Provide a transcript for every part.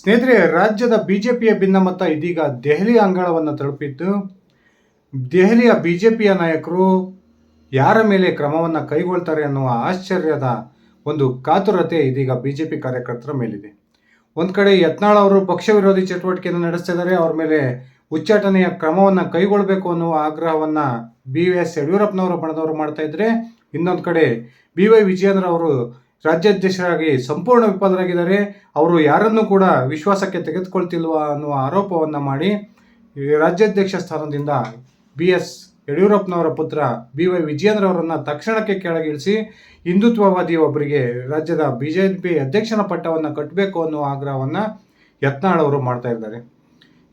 ಸ್ನೇಹಿತರೆ, ರಾಜ್ಯದ ಬಿಜೆಪಿಯ ಭಿನ್ನಮತ ಇದೀಗ ದೆಹಲಿ ಅಂಗಳವನ್ನು ತಲುಪಿದ್ದು, ದೆಹಲಿಯ ಬಿಜೆಪಿಯ ನಾಯಕರು ಯಾರ ಮೇಲೆ ಕ್ರಮವನ್ನು ಕೈಗೊಳ್ತಾರೆ ಅನ್ನುವ ಆಶ್ಚರ್ಯದ ಒಂದು ಕಾತುರತೆ ಇದೀಗ ಬಿಜೆಪಿ ಕಾರ್ಯಕರ್ತರ ಮೇಲಿದೆ. ಒಂದು ಕಡೆ ಯತ್ನಾಳ್ ಅವರು ಪಕ್ಷ ವಿರೋಧಿ ಚಟುವಟಿಕೆಯನ್ನು ನಡೆಸ್ತಿದ್ದಾರೆ, ಅವರ ಮೇಲೆ ಉಚ್ಚಾಟನೆಯ ಕ್ರಮವನ್ನು ಕೈಗೊಳ್ಳಬೇಕು ಅನ್ನುವ ಆಗ್ರಹವನ್ನು ಬಿ ಎಸ್ ಯಡಿಯೂರಪ್ಪನವರು, ಬಣದವರು ಮಾಡ್ತಾ ಇದ್ರೆ, ಇನ್ನೊಂದು ಕಡೆ ಬಿ ವೈ ವಿಜಯೇಂದ್ರ ಅವರು ರಾಜ್ಯಾಧ್ಯಕ್ಷರಾಗಿ ಸಂಪೂರ್ಣ ವಿಫಲರಾಗಿದ್ದಾರೆ. ಅವರು ಯಾರನ್ನೂ ಕೂಡ ವಿಶ್ವಾಸಕ್ಕೆ ತೆಗೆದುಕೊಳ್ತಿಲ್ವ ಅನ್ನುವ ಆರೋಪವನ್ನು ಮಾಡಿ ರಾಜ್ಯಾಧ್ಯಕ್ಷ ಸ್ಥಾನದಿಂದ ಬಿ ಎಸ್ ಯಡಿಯೂರಪ್ಪನವರ ಪುತ್ರ ಬಿ ವೈ ವಿಜಯೇಂದ್ರ ಅವರನ್ನು ತಕ್ಷಣಕ್ಕೆ ಕೆಳಗಿಳಿಸಿ ಹಿಂದುತ್ವವಾದಿ ಒಬ್ಬರಿಗೆ ರಾಜ್ಯದ ಬಿ ಜೆ ಪಿ ಅಧ್ಯಕ್ಷನ ಪಟ್ಟವನ್ನು ಕಟ್ಟಬೇಕು ಅನ್ನುವ ಆಗ್ರಹವನ್ನು ಯತ್ನಾಳ್ ಅವರು ಮಾಡ್ತಾ ಇದ್ದಾರೆ.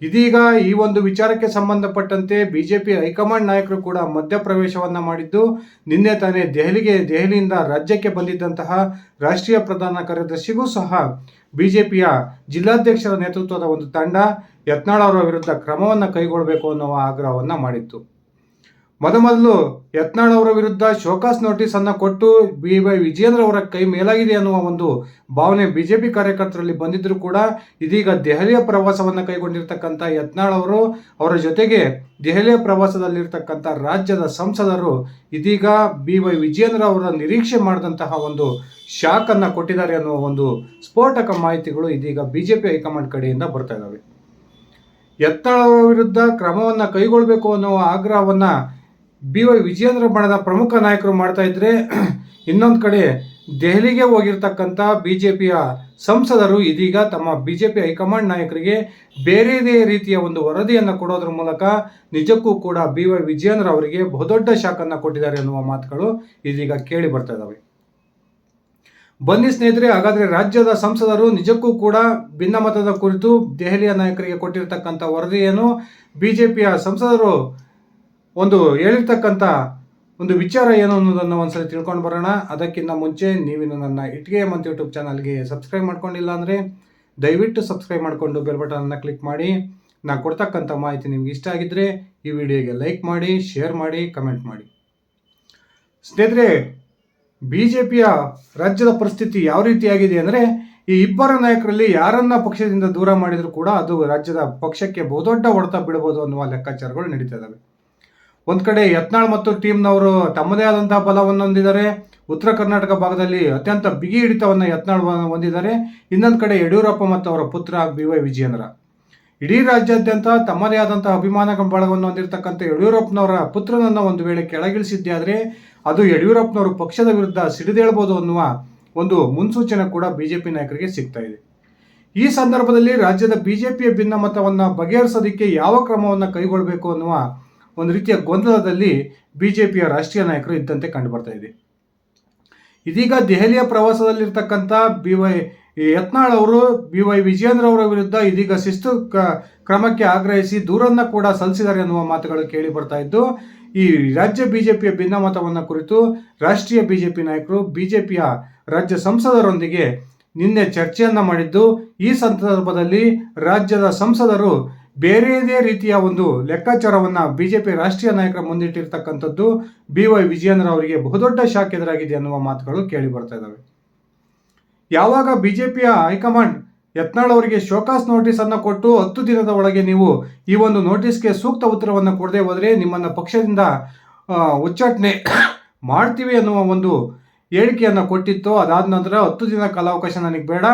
ಇದೀಗ ಈ ಒಂದು ವಿಚಾರಕ್ಕೆ ಸಂಬಂಧಪಟ್ಟಂತೆ ಬಿಜೆಪಿ ಹೈಕಮಾಂಡ್ ನಾಯಕರು ಕೂಡ ಮಧ್ಯಪ್ರವೇಶವನ್ನ ಮಾಡಿದ್ದು, ನಿನ್ನೆ ತಾನೇ ದೆಹಲಿಗೆ, ದೆಹಲಿಯಿಂದ ರಾಜ್ಯಕ್ಕೆ ಬಂದಿದ್ದಂತಹ ರಾಷ್ಟ್ರೀಯ ಪ್ರಧಾನ ಕಾರ್ಯದರ್ಶಿಗೂ ಸಹ ಬಿಜೆಪಿಯ ಜಿಲ್ಲಾಧ್ಯಕ್ಷರ ನೇತೃತ್ವದ ಒಂದು ತಂಡ ಯತ್ನಾಳ್ ಅವರ ವಿರುದ್ಧ ಕ್ರಮವನ್ನು ಕೈಗೊಳ್ಳಬೇಕು ಅನ್ನುವ ಆಗ್ರಹವನ್ನು ಮಾಡಿತ್ತು. ಮೊದಮೊದಲು ಯತ್ನಾಳ್ ಅವರ ವಿರುದ್ಧ ಶೋಕಾಸ್ ನೋಟಿಸ್ ಅನ್ನು ಕೊಟ್ಟು ಬಿ ವೈ ವಿಜೇಂದ್ರ ಅವರ ಕೈ ಮೇಲಾಗಿದೆ ಅನ್ನುವ ಒಂದು ಭಾವನೆ ಬಿಜೆಪಿ ಕಾರ್ಯಕರ್ತರಲ್ಲಿ ಬಂದಿದ್ದರೂ ಕೂಡ ಇದೀಗ ದೆಹಲಿಯ ಪ್ರವಾಸವನ್ನು ಕೈಗೊಂಡಿರ್ತಕ್ಕಂಥ ಯತ್ನಾಳ್ ಅವರು, ಅವರ ಜೊತೆಗೆ ದೆಹಲಿಯ ಪ್ರವಾಸದಲ್ಲಿರ್ತಕ್ಕಂಥ ರಾಜ್ಯದ ಸಂಸದರು ಇದೀಗ ಬಿ ವೈ ವಿಜೇಂದ್ರ ಅವರ ನಿರೀಕ್ಷೆ ಮಾಡಿದಂತಹ ಒಂದು ಶಾಕ್ ಕೊಟ್ಟಿದ್ದಾರೆ ಅನ್ನುವ ಒಂದು ಸ್ಫೋಟಕ ಮಾಹಿತಿಗಳು ಇದೀಗ ಬಿಜೆಪಿ ಹೈಕಮಾಂಡ್ ಕಡೆಯಿಂದ ಬರ್ತಾ ಇದ್ದಾವೆ ಯತ್ನಾಳ್ ಅವರ ವಿರುದ್ಧ ಕ್ರಮವನ್ನು ಕೈಗೊಳ್ಳಬೇಕು ಅನ್ನುವ ಆಗ್ರಹವನ್ನು ಬಿ ವೈ ವಿಜಯೇಂದ್ರ ಬಣದ ಪ್ರಮುಖ ನಾಯಕರು ಮಾಡ್ತಾ ಇದ್ರೆ, ಇನ್ನೊಂದು ಕಡೆ ದೆಹಲಿಗೆ ಹೋಗಿರ್ತಕ್ಕಂಥ ಬಿ ಜೆ ಪಿಯ ಸಂಸದರು ಇದೀಗ ತಮ್ಮ ಬಿ ಜೆ ಪಿ ಹೈಕಮಾಂಡ್ ನಾಯಕರಿಗೆ ಬೇರೆದೇ ರೀತಿಯ ಒಂದು ವರದಿಯನ್ನು ಕೊಡೋದ್ರ ಮೂಲಕ ನಿಜಕ್ಕೂ ಕೂಡ ಬಿ ವೈ ವಿಜಯೇಂದ್ರ ಅವರಿಗೆ ಬಹುದೊಡ್ಡ ಶಾಕನ್ನು ಕೊಟ್ಟಿದ್ದಾರೆ ಎನ್ನುವ ಮಾತುಗಳು ಇದೀಗ ಕೇಳಿ ಬರ್ತಾ ಇದ್ದಾವೆ ಬನ್ನಿ ಸ್ನೇಹಿತರೆ, ಹಾಗಾದರೆ ರಾಜ್ಯದ ಸಂಸದರು ನಿಜಕ್ಕೂ ಕೂಡ ಭಿನ್ನಮತದ ಕುರಿತು ದೆಹಲಿಯ ನಾಯಕರಿಗೆ ಕೊಟ್ಟಿರ್ತಕ್ಕಂಥ ಬಿ ಜೆ ಪಿಯ ಸಂಸದರು ಒಂದು ಹೇಳಿರ್ತಕ್ಕಂಥ ಒಂದು ವಿಚಾರ ಏನು ಅನ್ನೋದನ್ನು ಒಂದ್ಸಲ ತಿಳ್ಕೊಂಡು ಬರೋಣ. ಅದಕ್ಕಿಂತ ಮುಂಚೆ ನೀವಿನ ನನ್ನ ಇಟ್ಗೆ ಮಂತ್ ಯೂಟ್ಯೂಬ್ ಚಾನಲ್ಗೆ ಸಬ್ಸ್ಕ್ರೈಬ್ ಮಾಡ್ಕೊಂಡಿಲ್ಲ ಅಂದರೆ ದಯವಿಟ್ಟು ಸಬ್ಸ್ಕ್ರೈಬ್ ಮಾಡಿಕೊಂಡು ಬೆಲ್ ಬಟನನ್ನು ಕ್ಲಿಕ್ ಮಾಡಿ. ನಾನು ಕೊಡ್ತಕ್ಕಂಥ ಮಾಹಿತಿ ನಿಮ್ಗೆ ಇಷ್ಟ ಆಗಿದ್ದರೆ ಈ ವಿಡಿಯೋಗೆ ಲೈಕ್ ಮಾಡಿ, ಶೇರ್ ಮಾಡಿ, ಕಮೆಂಟ್ ಮಾಡಿ. ಸ್ನೇಹಿತರೆ ಬಿ ಜೆ ಪಿಯ ರಾಜ್ಯದ ಪರಿಸ್ಥಿತಿ ಯಾವ ರೀತಿಯಾಗಿದೆ ಅಂದರೆ ಈ ಇಬ್ಬರ ನಾಯಕರಲ್ಲಿ ಯಾರನ್ನ ಪಕ್ಷದಿಂದ ದೂರ ಮಾಡಿದರೂ ಕೂಡ ಅದು ರಾಜ್ಯದ ಪಕ್ಷಕ್ಕೆ ಬಹುದೊಡ್ಡ ಹೊಡೆತ ಬೀಳಬಹುದು ಅನ್ನುವ ಲೆಕ್ಕಾಚಾರಗಳು ನಡೀತಾ ಇದ್ದಾವೆ ಒಂದು ಕಡೆ ಯತ್ನಾಳ್ ಮತ್ತು ಟೀಮ್ನವರು ತಮ್ಮದೇ ಆದಂತಹ ಬಲವನ್ನು ಹೊಂದಿದ್ದಾರೆ. ಉತ್ತರ ಕರ್ನಾಟಕ ಭಾಗದಲ್ಲಿ ಅತ್ಯಂತ ಬಿಗಿ ಹಿಡಿತವನ್ನು ಯತ್ನಾಳ್ ಹೊಂದಿದ್ದಾರೆ. ಇನ್ನೊಂದು ಕಡೆ ಯಡಿಯೂರಪ್ಪ ಮತ್ತು ಅವರ ಪುತ್ರ ಬಿ ವೈ. ವಿಜಯೇಂದ್ರ. ಇಡೀ ರಾಜ್ಯಾದ್ಯಂತ ತಮ್ಮದೇ ಆದಂತಹ ಅಭಿಮಾನ ಬಳಗವನ್ನು ಹೊಂದಿರತಕ್ಕಂಥ ಯಡಿಯೂರಪ್ಪನವರ ಪುತ್ರನನ್ನು ಒಂದು ವೇಳೆ ಕೆಳಗಿಳಿಸಿದ್ದೆ ಆದರೆ ಅದು ಯಡಿಯೂರಪ್ಪನವರು ಪಕ್ಷದ ವಿರುದ್ಧ ಸಿಡಿದೇಳ್ಬೋದು ಅನ್ನುವ ಒಂದು ಮುನ್ಸೂಚನೆ ಕೂಡ ಬಿಜೆಪಿ ನಾಯಕರಿಗೆ ಸಿಗ್ತಾ ಇದೆ. ಈ ಸಂದರ್ಭದಲ್ಲಿ ರಾಜ್ಯದ ಬಿಜೆಪಿಯ ಭಿನ್ನಮತವನ್ನು ಬಗೆಹರಿಸೋದಕ್ಕೆ ಯಾವ ಕ್ರಮವನ್ನು ಕೈಗೊಳ್ಳಬೇಕು ಅನ್ನುವ ಒಂದು ರೀತಿಯ ಗೊಂದಲದಲ್ಲಿ ಬಿಜೆಪಿಯ ರಾಷ್ಟ್ರೀಯ ನಾಯಕರು ಇದ್ದಂತೆ ಕಂಡು ಬರ್ತಾ ಇದೆ. ಇದೀಗ ದೆಹಲಿಯ ಪ್ರವಾಸದಲ್ಲಿರ್ತಕ್ಕಂಥ ಬಿ ವೈ ಯತ್ನಾಳ್ ಅವರು ಬಿ ವೈ ವಿಜಯೇಂದ್ರ ಅವರ ವಿರುದ್ಧ ಇದೀಗ ಶಿಸ್ತು ಕ್ರಮಕ್ಕೆ ಆಗ್ರಹಿಸಿ ದೂರನ್ನ ಕೂಡ ಸಲ್ಲಿಸಿದ್ದಾರೆ ಎನ್ನುವ ಮಾತುಗಳು ಕೇಳಿ ಬರ್ತಾ ಇದ್ದು, ಈ ರಾಜ್ಯ ಬಿಜೆಪಿಯ ಭಿನ್ನಮತವನ್ನು ಕುರಿತು ರಾಷ್ಟ್ರೀಯ ಬಿಜೆಪಿ ನಾಯಕರು ಬಿಜೆಪಿಯ ರಾಜ್ಯ ಸಂಸದರೊಂದಿಗೆ ನಿನ್ನೆ ಚರ್ಚೆಯನ್ನ ಮಾಡಿದ್ದು, ಈ ಸಂದರ್ಭದಲ್ಲಿ ರಾಜ್ಯದ ಸಂಸದರು ಬೇರೆಯದೇ ರೀತಿಯ ಒಂದು ಲೆಕ್ಕಾಚಾರವನ್ನು ಬಿ ಜೆ ಪಿ ರಾಷ್ಟ್ರೀಯ ನಾಯಕರ ಮುಂದಿಟ್ಟಿರ್ತಕ್ಕಂಥದ್ದು ಬಿ ವೈ ವಿಜಯೇಂದ್ರ ಅವರಿಗೆ ಬಹುದೊಡ್ಡ ಶಾಕ್ ಎದುರಾಗಿದೆ ಅನ್ನುವ ಮಾತುಗಳು ಕೇಳಿ ಬರ್ತಾ ಇದ್ದಾವೆ ಯಾವಾಗ ಬಿ ಜೆ ಪಿಯ ಹೈಕಮಾಂಡ್ ಯತ್ನಾಳ್ ಅವರಿಗೆ ಶೋಕಾಸ್ ನೋಟಿಸ್ ಅನ್ನು ಕೊಟ್ಟು ಹತ್ತು ದಿನದ ಒಳಗೆ ನೀವು ಈ ಒಂದು ನೋಟಿಸ್ಗೆ ಸೂಕ್ತ ಉತ್ತರವನ್ನು ಕೊಡದೆ ಹೋದರೆ ನಿಮ್ಮನ್ನು ಪಕ್ಷದಿಂದ ಉಚ್ಚಾಟನೆ ಮಾಡ್ತೀವಿ ಅನ್ನುವ ಒಂದು ಹೇಳಿಕೆಯನ್ನು ಕೊಟ್ಟಿತ್ತು. ಅದಾದ ನಂತರ ಹತ್ತು ದಿನ ಕಾಲಾವಕಾಶ ನನಗೆ ಬೇಡ.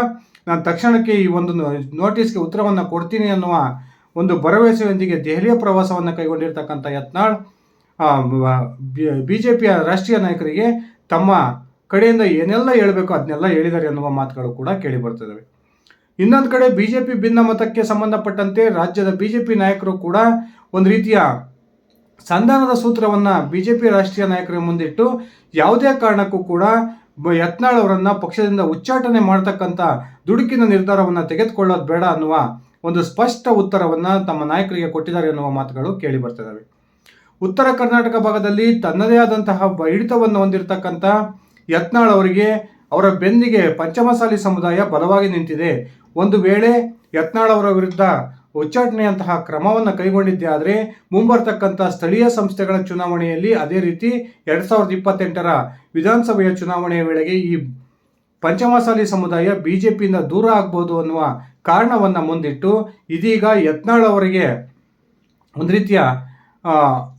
ನಾನು ತಕ್ಷಣಕ್ಕೆ ಈ ಒಂದು ನೋಟಿಸ್ಗೆ ಉತ್ತರವನ್ನು ಕೊಡ್ತೀನಿ ಅನ್ನುವ ಒಂದು ಭರವಸೆಯೊಂದಿಗೆ ದೆಹಲಿಯ ಪ್ರವಾಸವನ್ನು ಕೈಗೊಂಡಿರ್ತಕ್ಕಂಥ ಯತ್ನಾಳ್ ಬಿ ಜೆ ಪಿಯ ರಾಷ್ಟ್ರೀಯ ನಾಯಕರಿಗೆ ತಮ್ಮ ಕಡೆಯಿಂದ ಏನೆಲ್ಲ ಹೇಳಬೇಕು ಅದನ್ನೆಲ್ಲ ಹೇಳಿದ್ದಾರೆ ಅನ್ನುವ ಮಾತುಗಳು ಕೂಡ ಕೇಳಿ ಬರ್ತಿದ್ದಾವೆ ಇನ್ನೊಂದು ಕಡೆ ಬಿ ಜೆ ಬಿಜೆಪಿ ಭಿನ್ನಮತಕ್ಕೆ ಸಂಬಂಧಪಟ್ಟಂತೆ ರಾಜ್ಯದ ಬಿ ಜೆ ಪಿ ನಾಯಕರು ಕೂಡ ಒಂದು ರೀತಿಯ ಸಂಧಾನದ ಸೂತ್ರವನ್ನ ಪಿ ರಾಷ್ಟ್ರೀಯ ನಾಯಕರ ಮುಂದಿಟ್ಟು ಯಾವುದೇ ಕಾರಣಕ್ಕೂ ಕೂಡ ಬ- ಯತ್ನಾಳ್ ಅವರನ್ನು ಪಕ್ಷದಿಂದ ಉಚ್ಚಾಟನೆ ಮಾಡತಕ್ಕಂಥ ದುಡುಕಿನ ನಿರ್ಧಾರವನ್ನ ತೆಗೆದುಕೊಳ್ಳೋದು ಬೇಡ ಅನ್ನುವ ಒಂದು ಸ್ಪಷ್ಟ ಉತ್ತರವನ್ನು ತಮ್ಮ ನಾಯಕರಿಗೆ ಕೊಟ್ಟಿದ್ದಾರೆ ಎನ್ನುವ ಮಾತುಗಳು ಕೇಳಿ ಬರ್ತಿದ್ದಾವೆ ಉತ್ತರ ಕರ್ನಾಟಕ ಭಾಗದಲ್ಲಿ ತನ್ನದೇ ಆದಂತಹ ಬ- ಹಿಡಿತವನ್ನು ಹೊಂದಿರತಕ್ಕಂಥ ಯತ್ನಾಳ್ ಅವರಿಗೆ ಅವರ ಬೆನ್ನಿಗೆ ಪಂಚಮಸಾಲಿ ಸಮುದಾಯ ಬಲವಾಗಿ ನಿಂತಿದೆ. ಒಂದು ವೇಳೆ ಯತ್ನಾಳ್ ಅವರ ವಿರುದ್ಧ ಉಚ್ಚಾಟನೆಯಂತಹ ಕ್ರಮವನ್ನು ಕೈಗೊಂಡಿದ್ದೆ ಆದರೆ ಮುಂಬರ್ತಕ್ಕಂಥ ಸ್ಥಳೀಯ ಸಂಸ್ಥೆಗಳ ಚುನಾವಣೆಯಲ್ಲಿ ಅದೇ ರೀತಿ ಎರಡು ಸಾವಿರದ ಇಪ್ಪತ್ತೆಂಟರ ವಿಧಾನಸಭೆಯ ಚುನಾವಣೆಯ ವೇಳೆಗೆ ಈ ಪಂಚಮಸಾಲಿ ಸಮುದಾಯ ಬಿಜೆಪಿಯಿಂದ ದೂರ ಆಗ್ಬೋದು ಅನ್ನುವ ಕಾರಣವನ್ನು ಮುಂದಿಟ್ಟು ಇದೀಗ ಯತ್ನಾಳ್ ಅವರಿಗೆ ಒಂದು ರೀತಿಯ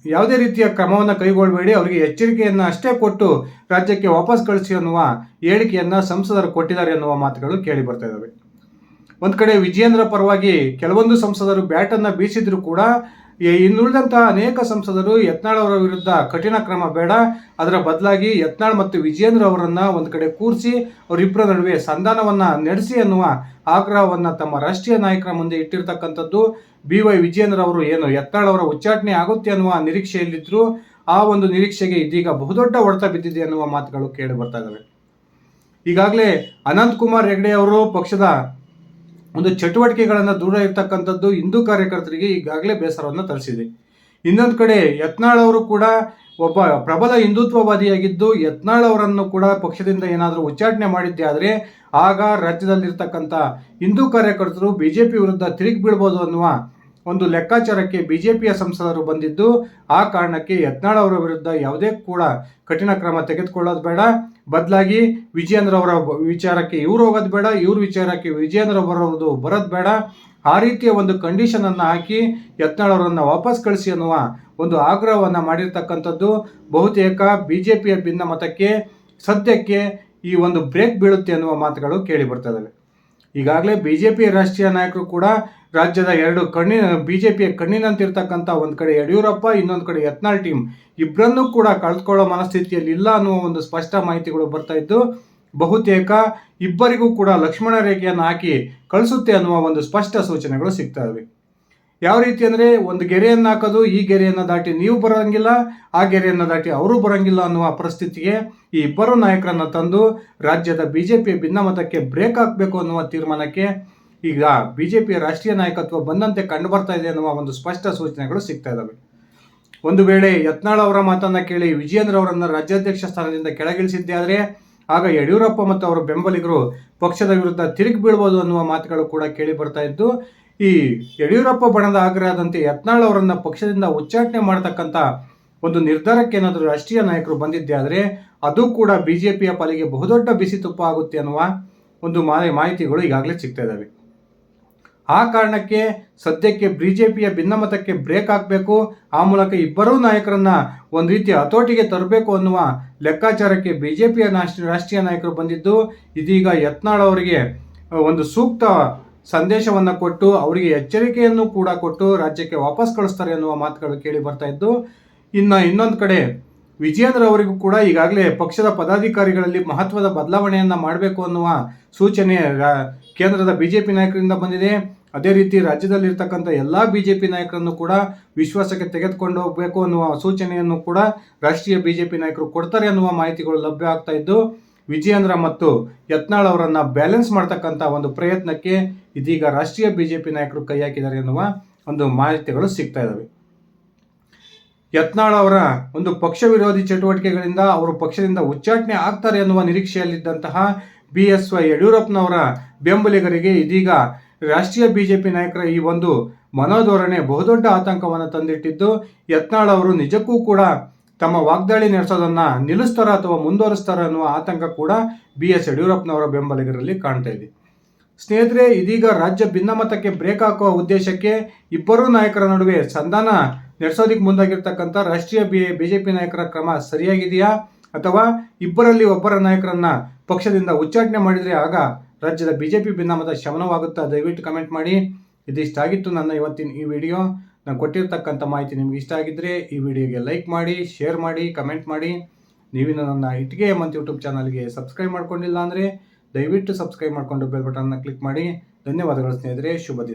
ಯಾವುದೇ ರೀತಿಯ ಕ್ರಮವನ್ನು ಕೈಗೊಳ್ಳಬೇಡಿ ಅವರಿಗೆ ಎಚ್ಚರಿಕೆಯನ್ನು ಅಷ್ಟೇ ಕೊಟ್ಟು ರಾಜ್ಯಕ್ಕೆ ವಾಪಸ್ ಕಳಿಸಿ ಅನ್ನುವ ಹೇಳಿಕೆಯನ್ನು ಸಂಸದರು ಕೊಟ್ಟಿದ್ದಾರೆ ಅನ್ನುವ ಮಾತುಗಳು ಕೇಳಿ ಬರ್ತಾ ಇದ್ದಾವೆ ಒಂದು ಕಡೆ ವಿಜಯೇಂದ್ರ ಪರವಾಗಿ ಕೆಲವೊಂದು ಸಂಸದರು ಬ್ಯಾಟನ್ನು ಬೀಸಿದರೂ ಕೂಡ ಇನ್ನುಳಿದಂತಹ ಅನೇಕ ಸಂಸದರು ಯತ್ನಾಳ್ ಅವರ ವಿರುದ್ಧ ಕಠಿಣ ಕ್ರಮ ಬೇಡ. ಅದರ ಬದಲಾಗಿ ಯತ್ನಾಳ್ ಮತ್ತು ವಿಜೇಂದ್ರ ಅವರನ್ನ ಒಂದು ಕಡೆ ಕೂರಿಸಿ ಅವರಿಬ್ಬರ ನಡುವೆ ಸಂಧಾನವನ್ನ ನಡೆಸಿ ಅನ್ನುವ ಆಗ್ರಹವನ್ನ ತಮ್ಮ ರಾಷ್ಟ್ರೀಯ ನಾಯಕರ ಮುಂದೆ ಇಟ್ಟಿರ್ತಕ್ಕಂಥದ್ದು. ಬಿ ವೈ ವಿಜೇಂದ್ರ ಅವರು ಏನು ಯತ್ನಾಳ್ ಅವರ ಉಚ್ಚಾಟನೆ ಆಗುತ್ತೆ ಅನ್ನುವ ನಿರೀಕ್ಷೆಯಲ್ಲಿದ್ದರು ಆ ಒಂದು ನಿರೀಕ್ಷೆಗೆ ಇದೀಗ ಬಹುದೊಡ್ಡ ಹೊಡೆತ ಬಿದ್ದಿದೆ ಅನ್ನುವ ಮಾತುಗಳು ಕೇಳಿ ಬರ್ತಾ ಇದ್ದಾವೆ ಈಗಾಗಲೇ ಅನಂತ್ ಕುಮಾರ್ ಹೆಗಡೆ ಅವರು ಪಕ್ಷದ ಒಂದು ಚಟುವಟಿಕೆಗಳನ್ನು ದೂರ ಇರ್ತಕ್ಕಂಥದ್ದು ಹಿಂದೂ ಕಾರ್ಯಕರ್ತರಿಗೆ ಈಗಾಗಲೇ ಬೇಸರವನ್ನು ತರಿಸಿದೆ. ಇನ್ನೊಂದು ಕಡೆ ಯತ್ನಾಳ್ ಅವರು ಕೂಡ ಒಬ್ಬ ಪ್ರಬಲ ಹಿಂದುತ್ವವಾದಿಯಾಗಿದ್ದು ಯತ್ನಾಳ್ ಅವರನ್ನು ಕೂಡ ಪಕ್ಷದಿಂದ ಏನಾದರೂ ಉಚ್ಚಾಟನೆ ಮಾಡಿದ್ದೆ ಆದರೆ ಆಗ ರಾಜ್ಯದಲ್ಲಿರ್ತಕ್ಕಂಥ ಹಿಂದೂ ಕಾರ್ಯಕರ್ತರು ಬಿ ಜೆ ಪಿ ವಿರುದ್ಧ ತಿರುಗಿ ಬೀಳ್ಬೋದು ಅನ್ನುವ ಒಂದು ಲೆಕ್ಕಾಚಾರಕ್ಕೆ ಬಿ ಜೆ ಪಿಯ ಸಂಸದರು ಬಂದಿದ್ದು ಆ ಕಾರಣಕ್ಕೆ ಯತ್ನಾಳ್ ಅವರ ವಿರುದ್ಧ ಯಾವುದೇ ಕೂಡ ಕಠಿಣ ಕ್ರಮ ತೆಗೆದುಕೊಳ್ಳೋದು ಬೇಡ. ಬದಲಾಗಿ ವಿಜಯೇಂದ್ರ ಅವರ ವಿಚಾರಕ್ಕೆ ಇವ್ರು ಹೋಗೋದು ಬೇಡ, ಇವ್ರ ವಿಚಾರಕ್ಕೆ ವಿಜಯೇಂದ್ರ ಬರೋದು ಬರೋದು ಬೇಡ. ಆ ರೀತಿಯ ಒಂದು ಕಂಡೀಷನನ್ನು ಹಾಕಿ ಯತ್ನಾಳವರನ್ನು ವಾಪಸ್ ಕಳಿಸಿ ಅನ್ನುವ ಒಂದು ಆಗ್ರಹವನ್ನು ಮಾಡಿರ್ತಕ್ಕಂಥದ್ದು. ಬಹುತೇಕ ಬಿ ಜೆ ಪಿಯ ಭಿನ್ನಮತಕ್ಕೆ ಸದ್ಯಕ್ಕೆ ಈ ಒಂದು ಬ್ರೇಕ್ ಬೀಳುತ್ತೆ ಅನ್ನುವ ಮಾತುಗಳು ಕೇಳಿ ಬರ್ತಾ ಇದ್ದಾವೆ ಈಗಾಗಲೇ ಪಿ ರಾಷ್ಟ್ರೀಯ ನಾಯಕರು ಕೂಡ ರಾಜ್ಯದ ಎರಡು ಕಣ್ಣಿನ ಬಿ ಜೆ ಪಿಯ ಕಣ್ಣಿನಂತಿರ್ತಕ್ಕಂಥ ಒಂದು ಕಡೆ ಯಡಿಯೂರಪ್ಪ, ಇನ್ನೊಂದು ಕಡೆ ಯತ್ನಾಳ್ ಟೀಮ್. ಇಬ್ಬರನ್ನೂ ಕೂಡ ಕಳೆದುಕೊಳ್ಳೋ ಮನಸ್ಥಿತಿಯಲ್ಲಿ ಇಲ್ಲ ಅನ್ನುವ ಒಂದು ಸ್ಪಷ್ಟ ಮಾಹಿತಿಗಳು ಬರ್ತಾ ಇದ್ದು, ಬಹುತೇಕ ಇಬ್ಬರಿಗೂ ಕೂಡ ಲಕ್ಷ್ಮಣ ರೇಖೆಯನ್ನು ಹಾಕಿ ಕಳಿಸುತ್ತೆ ಅನ್ನುವ ಒಂದು ಸ್ಪಷ್ಟ ಸೂಚನೆಗಳು ಸಿಗ್ತಾ ಇವೆ. ಯಾವ ರೀತಿ ಅಂದರೆ, ಒಂದು ಗೆರೆಯನ್ನು ಹಾಕೋದು, ಈ ಗೆರೆಯನ್ನು ದಾಟಿ ನೀವು ಬರೋಂಗಿಲ್ಲ, ಆ ಗೆರೆಯನ್ನು ದಾಟಿ ಅವರು ಬರೋಂಗಿಲ್ಲ ಅನ್ನುವ ಪರಿಸ್ಥಿತಿಗೆ ಈ ಇಬ್ಬರು ನಾಯಕರನ್ನು ತಂದು ರಾಜ್ಯದ ಬಿ ಜೆ ಪಿ ಭಿನ್ನಮತಕ್ಕೆ ಬ್ರೇಕ್ ಹಾಕಬೇಕು ಅನ್ನುವ ತೀರ್ಮಾನಕ್ಕೆ ಈಗ ಬಿಜೆಪಿಯ ರಾಷ್ಟ್ರೀಯ ನಾಯಕತ್ವ ಬಂದಂತೆ ಕಂಡು ಬರ್ತಾ ಇದೆ ಅನ್ನುವ ಒಂದು ಸ್ಪಷ್ಟ ಸೂಚನೆಗಳು ಸಿಗ್ತಾ ಇದ್ದಾವೆ. ಒಂದು ವೇಳೆ ಯತ್ನಾಳ್ ಅವರ ಮಾತನ್ನ ಕೇಳಿ ವಿಜಯೇಂದ್ರ ಅವರನ್ನು ರಾಜ್ಯಾಧ್ಯಕ್ಷ ಸ್ಥಾನದಿಂದ ಕೆಳಗಿಳಿಸಿದ್ದೇ ಆದರೆ ಆಗ ಯಡಿಯೂರಪ್ಪ ಮತ್ತು ಅವರ ಬೆಂಬಲಿಗರು ಪಕ್ಷದ ವಿರುದ್ಧ ತಿರುಗಿ ಬೀಳ್ಬೋದು ಅನ್ನುವ ಮಾತುಗಳು ಕೂಡ ಕೇಳಿ ಬರ್ತಾ ಇದ್ದು, ಈ ಯಡಿಯೂರಪ್ಪ ಬಣದ ಆಗ್ರಹದಂತೆ ಯತ್ನಾಳ್ ಅವರನ್ನು ಪಕ್ಷದಿಂದ ಉಚ್ಚಾಟನೆ ಮಾಡತಕ್ಕಂಥ ಒಂದು ನಿರ್ಧಾರಕ್ಕೆ ಏನಾದರೂ ರಾಷ್ಟ್ರೀಯ ನಾಯಕರು ಬಂದಿದ್ದೇ ಆದರೆ ಅದು ಕೂಡ ಬಿಜೆಪಿಯ ಪಾಲಿಗೆ ಬಹುದೊಡ್ಡ ಬಿಸಿ ತುಪ್ಪ ಆಗುತ್ತೆ ಅನ್ನುವ ಒಂದು ಮಾಹಿತಿಗಳು ಈಗಾಗಲೇ ಸಿಗ್ತಾ ಇದ್ದಾವೆ. ಆ ಕಾರಣಕ್ಕೆ ಸದ್ಯಕ್ಕೆ ಬಿಜೆಪಿಯ ಭಿನ್ನಮತಕ್ಕೆ ಬ್ರೇಕ್ ಹಾಕಬೇಕು. ಆ ಮೂಲಕ ಇಬ್ಬರೂ ನಾಯಕರನ್ನ ಒಂದು ರೀತಿಯ ಹತೋಟಿಗೆ ತರಬೇಕು ಅನ್ನುವ ಲೆಕ್ಕಾಚಾರಕ್ಕೆ ಬಿಜೆಪಿಯ ರಾಷ್ಟ್ರೀಯ ನಾಯಕರು ಬಂದಿದ್ದು, ಇದೀಗ ಯತ್ನಾಳ್ ಅವರಿಗೆ ಒಂದು ಸೂಕ್ತ ಸಂದೇಶವನ್ನು ಕೊಟ್ಟು, ಅವರಿಗೆ ಎಚ್ಚರಿಕೆಯನ್ನು ಕೂಡ ಕೊಟ್ಟು ರಾಜ್ಯಕ್ಕೆ ವಾಪಸ್ ಕಳಿಸ್ತಾರೆ ಅನ್ನುವ ಮಾತುಗಳು ಕೇಳಿ ಬರ್ತಾ ಇದ್ದು, ಇನ್ನು ಇನ್ನೊಂದು ಕಡೆ ವಿಜಯೇಂದ್ರ ಅವರಿಗೂ ಕೂಡ ಈಗಾಗಲೇ ಪಕ್ಷದ ಪದಾಧಿಕಾರಿಗಳಲ್ಲಿ ಮಹತ್ವದ ಬದಲಾವಣೆಯನ್ನು ಮಾಡಬೇಕು ಅನ್ನುವ ಸೂಚನೆ ಕೇಂದ್ರದ ಬಿಜೆಪಿ ನಾಯಕರಿಂದ ಬಂದಿದೆ. ಅದೇ ರೀತಿ ರಾಜ್ಯದಲ್ಲಿರ್ತಕ್ಕಂಥ ಎಲ್ಲ ಬಿಜೆಪಿ ನಾಯಕರನ್ನು ಕೂಡ ವಿಶ್ವಾಸಕ್ಕೆ ತೆಗೆದುಕೊಂಡು ಹೋಗಬೇಕು ಅನ್ನುವ ಸೂಚನೆಯನ್ನು ಕೂಡ ರಾಷ್ಟ್ರೀಯ ಬಿಜೆಪಿ ನಾಯಕರು ಕೊಡ್ತಾರೆ ಅನ್ನುವ ಮಾಹಿತಿಗಳು ಲಭ್ಯ ಆಗ್ತಾ ಇದ್ದು, ವಿಜಯೇಂದ್ರ ಮತ್ತು ಯತ್ನಾಳ್ ಅವರನ್ನು ಬ್ಯಾಲೆನ್ಸ್ ಮಾಡ್ತಕ್ಕಂಥ ಒಂದು ಪ್ರಯತ್ನಕ್ಕೆ ಇದೀಗ ರಾಷ್ಟ್ರೀಯ ಬಿಜೆಪಿ ನಾಯಕರು ಕೈ ಹಾಕಿದ್ದಾರೆ ಎನ್ನುವ ಒಂದು ಮಾಹಿತಿಗಳು ಸಿಗ್ತಾ ಇದ್ದಾವೆ ಯತ್ನಾಳ್ ಅವರ ಒಂದು ಪಕ್ಷ ವಿರೋಧಿ ಚಟುವಟಿಕೆಗಳಿಂದ ಅವರು ಪಕ್ಷದಿಂದ ಉಚ್ಚಾಟನೆ ಆಗ್ತಾರೆ ಅನ್ನುವ ನಿರೀಕ್ಷೆಯಲ್ಲಿದ್ದಂತಹ ಬಿ ಎಸ್ ವೈ ಯಡಿಯೂರಪ್ಪನವರ ಬೆಂಬಲಿಗರಿಗೆ ಇದೀಗ ರಾಷ್ಟ್ರೀಯ ಬಿಜೆಪಿ ನಾಯಕರ ಈ ಒಂದು ಮನೋಧೋರಣೆ ಬಹುದೊಡ್ಡ ಆತಂಕವನ್ನು ತಂದಿಟ್ಟಿದ್ದು, ಯತ್ನಾಳ್ ಅವರು ನಿಜಕ್ಕೂ ಕೂಡ ತಮ್ಮ ವಾಗ್ದಾಳಿ ನಡೆಸೋದನ್ನ ನಿಲ್ಲಿಸ್ತಾರ ಅಥವಾ ಮುಂದುವರಿಸ್ತಾರ ಅನ್ನುವ ಆತಂಕ ಕೂಡ ಬಿ ಎಸ್ ಯಡಿಯೂರಪ್ಪನವರ ಬೆಂಬಲಿಗರಲ್ಲಿ ಕಾಣ್ತಾ ಇದೆ. ಸ್ನೇಹಿತರೆ, ಇದೀಗ ರಾಜ್ಯ ಭಿನ್ನಮತಕ್ಕೆ ಬ್ರೇಕ್ ಹಾಕುವ ಉದ್ದೇಶಕ್ಕೆ ಇಬ್ಬರೂ ನಾಯಕರ ನಡುವೆ ಸಂಧಾನ ನಡೆಸೋದಕ್ಕೆ ಮುಂದಾಗಿರ್ತಕ್ಕಂಥ ರಾಷ್ಟ್ರೀಯ ಬಿ, ಬಿಜೆಪಿ ನಾಯಕರ ಕ್ರಮ ಸರಿಯಾಗಿದೆಯಾ? ಅಥವಾ ಇಬ್ಬರಲ್ಲಿ ಒಬ್ಬರ ನಾಯಕರನ್ನ ಪಕ್ಷದಿಂದ ಉಚ್ಚಾಟನೆ ಮಾಡಿದರೆ ಆಗ ರಾಜ್ಯದ ಬಿಜೆಪಿ ಭಿನ್ನಮತ ಶಮನವಾಗುತ್ತಾ? ದಯವಿಟ್ಟು ಕಮೆಂಟ್ ಮಾಡಿ. ಇದಿಷ್ಟಾಗಿತ್ತು ನನ್ನ ಇವತ್ತಿನ ಈ ವಿಡಿಯೋ. ನಾನು ಕೊಟ್ಟಿರ್ತಕ್ಕಂಥ ಮಾಹಿತಿ ನಿಮ್ಗೆ ಇಷ್ಟ ಆಗಿದ್ದರೆ ಈ ವಿಡಿಯೋಗೆ ಲೈಕ್ ಮಾಡಿ, ಶೇರ್ ಮಾಡಿ, ಕಮೆಂಟ್ ಮಾಡಿ. ನೀವಿನ್ನು ನನ್ನ ಇಟ್ಟಿಗೆ ಮಂತ್ ಯೂಟ್ಯೂಬ್ ಚಾನಲ್ಗೆ ಸಬ್ಸ್ಕ್ರೈಬ್ ಮಾಡ್ಕೊಂಡಿಲ್ಲ ಅಂದರೆ ದಯವಿಟ್ಟು ಸಬ್ಸ್ಕ್ರೈಬ್ ಮಾಡಿಕೊಂಡು ಬೆಲ್ ಬಟನ್ನ ಕ್ಲಿಕ್ ಮಾಡಿ. ಧನ್ಯವಾದಗಳು ಸ್ನೇಹಿತರೆ. ಶುಭ